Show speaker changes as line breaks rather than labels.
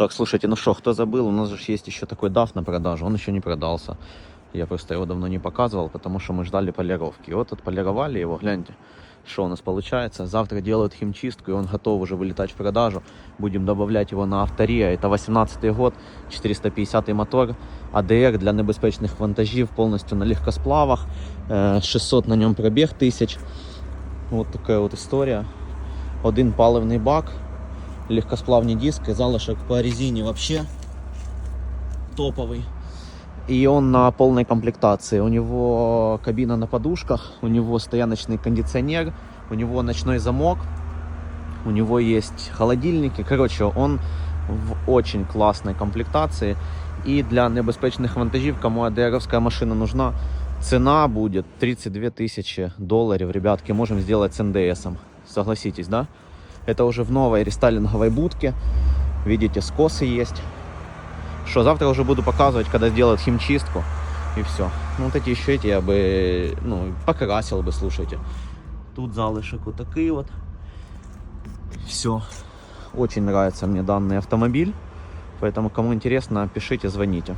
Так, слушайте, ну что, кто забыл, у нас же есть еще такой DAF на продажу, он еще не продался. Я просто его давно не показывал, потому что мы ждали полировки. Вот отполировали его, гляньте, что у нас получается. Завтра делают химчистку, и он готов уже вылетать в продажу. Будем добавлять его на автория. Это 18 год, 450 мотор, АДР для небезпечних вантажів, полностью на легкосплавах. Е, 600 на нем пробег тысяч. Вот такая вот история. Один паливний бак, легкосплавні диски, залишок по резине вообще топовый. И он на полной комплектации. У него кабина на подушках, у него стояночный кондиционер, у него ночной замок, у него есть холодильники. Короче, он в очень классной комплектации. И для небезпечных вантажів, кому АДРовская машина нужна, цена будет 32 тысячи долларов. Ребятки, можем сделать с НДСом. Согласитесь, да? Это уже в новой рестайлинговой будке. Видите, скосы есть. Что, завтра уже буду показывать, когда сделают химчистку. И все. Ну, вот эти еще эти я бы, ну, покрасил бы, слушайте. Тут залышек вот такой вот. Все. Очень нравится мне данный автомобиль. Поэтому, кому интересно, пишите, звоните.